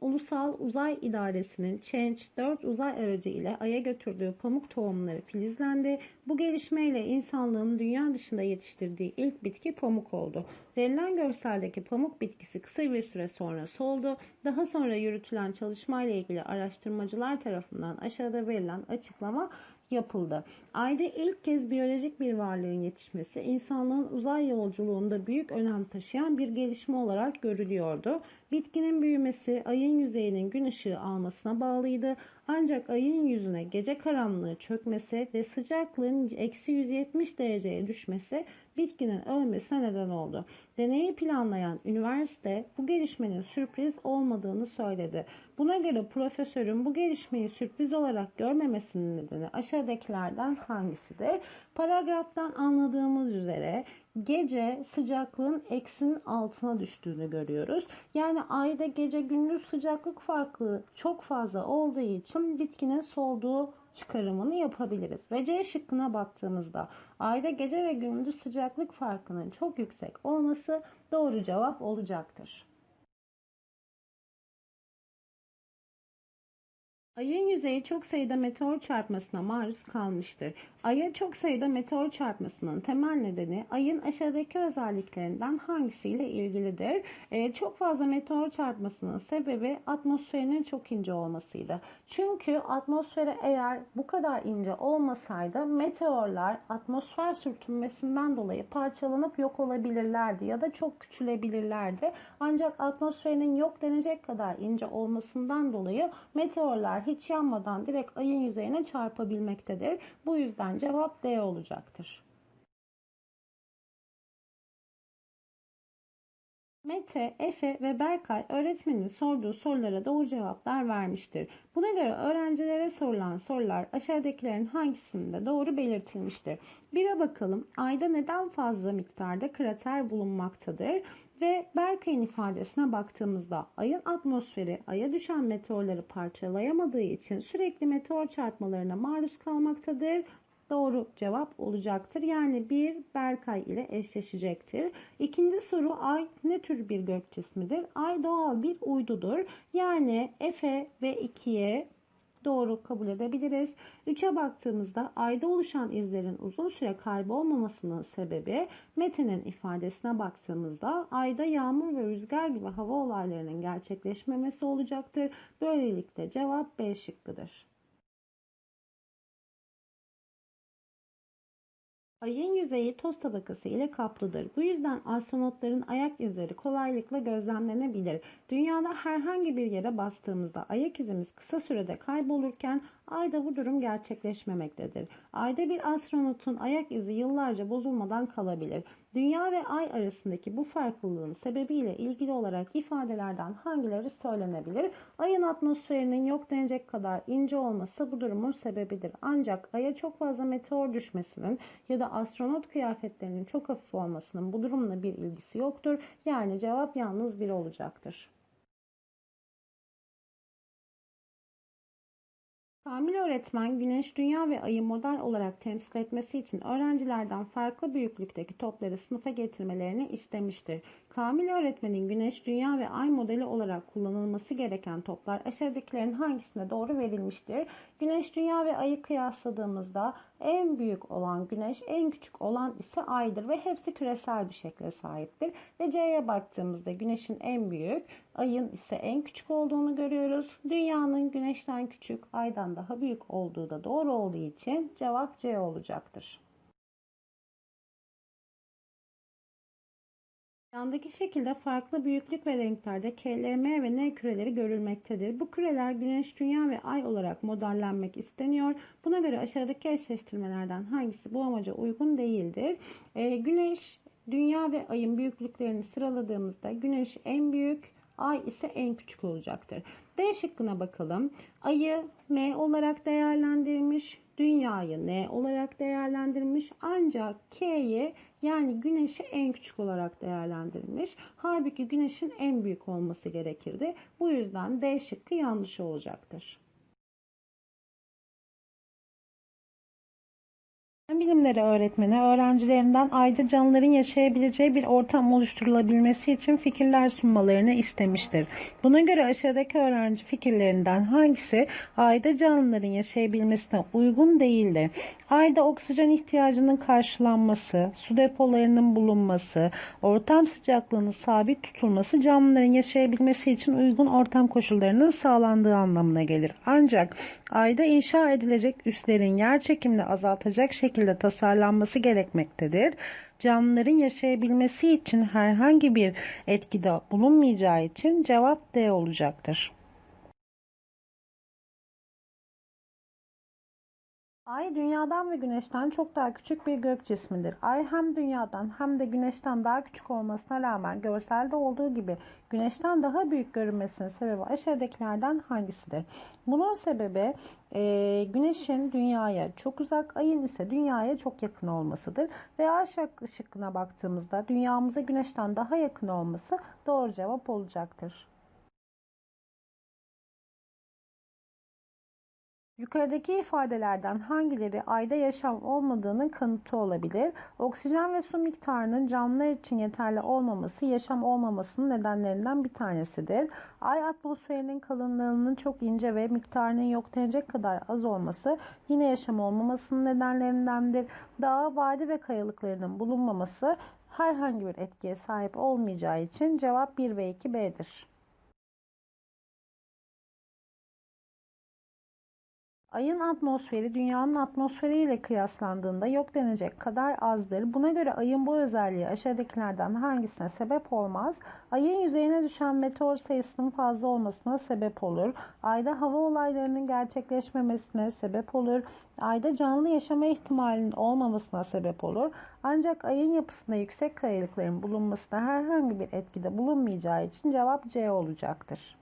Ulusal Uzay İdaresi'nin Change 4 uzay aracı ile Ay'a götürdüğü pamuk tohumları filizlendi. Bu gelişmeyle insanlığın dünya dışında yetiştirdiği ilk bitki pamuk oldu. Verilen görseldeki pamuk bitkisi kısa bir süre sonra soldu. Daha sonra yürütülen çalışmayla ilgili araştırmacılar tarafından aşağıda verilen açıklama yapıldı. Ayda ilk kez biyolojik bir varlığın yetişmesi insanlığın uzay yolculuğunda büyük önem taşıyan bir gelişme olarak görülüyordu. Bitkinin büyümesi ayın yüzeyinin gün ışığı almasına bağlıydı. Ancak ayın yüzüne gece karanlığı çökmesi ve sıcaklığın eksi 170 dereceye düşmesi bitkinin ölmesine neden oldu. Deneyi planlayan üniversite bu gelişmenin sürpriz olmadığını söyledi. Buna göre profesörün bu gelişmeyi sürpriz olarak görmemesinin nedeni aşağıdakilerden hangisidir? Paragraftan anladığımız üzere gece sıcaklığın eksinin altına düştüğünü görüyoruz. Yani ayda gece gündüz sıcaklık farkı çok fazla olduğu için bitkinin solduğu çıkarımını yapabiliriz. Ve C şıkkına baktığımızda ayda gece ve gündüz sıcaklık farkının çok yüksek olması doğru cevap olacaktır. Ayın yüzeyi çok sayıda meteor çarpmasına maruz kalmıştır. Ay'a çok sayıda meteor çarpmasının temel nedeni ayın aşağıdaki özelliklerinden hangisiyle ilgilidir? Ee, çok fazla meteor çarpmasının sebebi atmosferinin çok ince olmasıydı. Çünkü atmosfere eğer bu kadar ince olmasaydı meteorlar atmosfer sürtünmesinden dolayı parçalanıp yok olabilirlerdi ya da çok küçülebilirlerdi. Ancak atmosferinin yok denecek kadar ince olmasından dolayı meteorlar hiç yanmadan direkt ayın yüzeyine çarpabilmektedir. Bu yüzden cevap D olacaktır. Mete, Efe ve Berkay öğretmenin sorduğu sorulara doğru cevaplar vermiştir. Buna göre öğrencilere sorulan sorular aşağıdakilerin hangisinde doğru belirtilmiştir? Bire bakalım. Ayda neden fazla miktarda krater bulunmaktadır? Ve Berkay'ın ifadesine baktığımızda ayın atmosferi aya düşen meteorları parçalayamadığı için sürekli meteor çarpmalarına maruz kalmaktadır. Doğru cevap olacaktır. Yani bir Berkay ile eşleşecektir. İkinci soru ay ne tür bir gök cismidir? Ay doğal bir uydudur. Yani Efe ve 2'ye doğru kabul edebiliriz. 3'e baktığımızda ayda oluşan izlerin uzun süre kaybolmamasının sebebi Mete'nin ifadesine baktığımızda ayda yağmur ve rüzgar gibi hava olaylarının gerçekleşmemesi olacaktır. Böylelikle cevap B şıkkıdır. Ayın yüzeyi toz tabakası ile kaplıdır. Bu yüzden astronotların ayak izleri kolaylıkla gözlemlenebilir. Dünyada herhangi bir yere bastığımızda ayak izimiz kısa sürede kaybolurken Ayda bu durum gerçekleşmemektedir. Ayda bir astronotun ayak izi yıllarca bozulmadan kalabilir. Dünya ve Ay arasındaki bu farklılığın sebebiyle ilgili olarak ifadelerden hangileri söylenebilir? Ayın atmosferinin yok denecek kadar ince olması bu durumun sebebidir. Ancak Ay'a çok fazla meteor düşmesinin ya da astronot kıyafetlerinin çok hafif olmasının bu durumla bir ilgisi yoktur. Yani cevap yalnız bir olacaktır. Kamil öğretmen Güneş, Dünya ve Ay'ı model olarak temsil etmesi için öğrencilerden farklı büyüklükteki topları sınıfa getirmelerini istemiştir. Kamil öğretmenin Güneş, Dünya ve Ay modeli olarak kullanılması gereken toplar aşağıdakilerin hangisine doğru verilmiştir? Güneş, Dünya ve Ay'ı kıyasladığımızda en büyük olan Güneş, en küçük olan ise Ay'dır ve hepsi küresel bir şekle sahiptir. Ve C'ye baktığımızda Güneş'in en büyük, Ay'ın ise en küçük olduğunu görüyoruz. Dünyanın Güneş'ten küçük, Ay'dan daha büyük olduğu da doğru olduğu için cevap C olacaktır. Yandaki şekilde farklı büyüklük ve renklerde KLM ve N küreleri görülmektedir. Bu küreler Güneş, Dünya ve Ay olarak modellenmek isteniyor. Buna göre aşağıdaki eşleştirmelerden hangisi bu amaca uygun değildir? Ee, güneş, Dünya ve Ay'ın büyüklüklerini sıraladığımızda Güneş en büyük, Ay ise en küçük olacaktır. D şıkkına bakalım. Ay'ı M olarak değerlendirmiş, Dünyayı N olarak değerlendirmiş ancak K'yi yani güneşi en küçük olarak değerlendirilmiş. Halbuki güneşin en büyük olması gerekirdi. Bu yüzden D şıkkı yanlış olacaktır. Fen bilimleri öğretmeni öğrencilerinden ayda canlıların yaşayabileceği bir ortam oluşturulabilmesi için fikirler sunmalarını istemiştir. Buna göre aşağıdaki öğrenci fikirlerinden hangisi ayda canlıların yaşayabilmesine uygun değildir? Ayda oksijen ihtiyacının karşılanması, su depolarının bulunması, ortam sıcaklığının sabit tutulması canlıların yaşayabilmesi için uygun ortam koşullarının sağlandığı anlamına gelir. Ancak ayda inşa edilecek üslerin yer çekimini azaltacak şekilde tasarlanması gerekmektedir. Canlıların yaşayabilmesi için herhangi bir etkide bulunmayacağı için cevap D olacaktır. Ay dünyadan ve güneşten çok daha küçük bir gök cismidir. Ay hem dünyadan hem de güneşten daha küçük olmasına rağmen görselde olduğu gibi güneşten daha büyük görünmesinin sebebi aşağıdakilerden hangisidir? Bunun sebebi e, güneşin dünyaya çok uzak, ayın ise dünyaya çok yakın olmasıdır. Ve A şıkkı- şıkkına baktığımızda dünyamıza güneşten daha yakın olması doğru cevap olacaktır. Yukarıdaki ifadelerden hangileri ayda yaşam olmadığının kanıtı olabilir? Oksijen ve su miktarının canlılar için yeterli olmaması yaşam olmamasının nedenlerinden bir tanesidir. Ay atmosferinin kalınlığının çok ince ve miktarının yok denecek kadar az olması yine yaşam olmamasının nedenlerindendir. Dağ, vadi ve kayalıklarının bulunmaması herhangi bir etkiye sahip olmayacağı için cevap 1 ve 2 B'dir. Ayın atmosferi dünyanın atmosferiyle kıyaslandığında yok denecek kadar azdır. Buna göre ayın bu özelliği aşağıdakilerden hangisine sebep olmaz? Ayın yüzeyine düşen meteor sayısının fazla olmasına sebep olur. Ayda hava olaylarının gerçekleşmemesine sebep olur. Ayda canlı yaşama ihtimalinin olmamasına sebep olur. Ancak ayın yapısında yüksek kayalıkların bulunmasına herhangi bir etkide bulunmayacağı için cevap C olacaktır.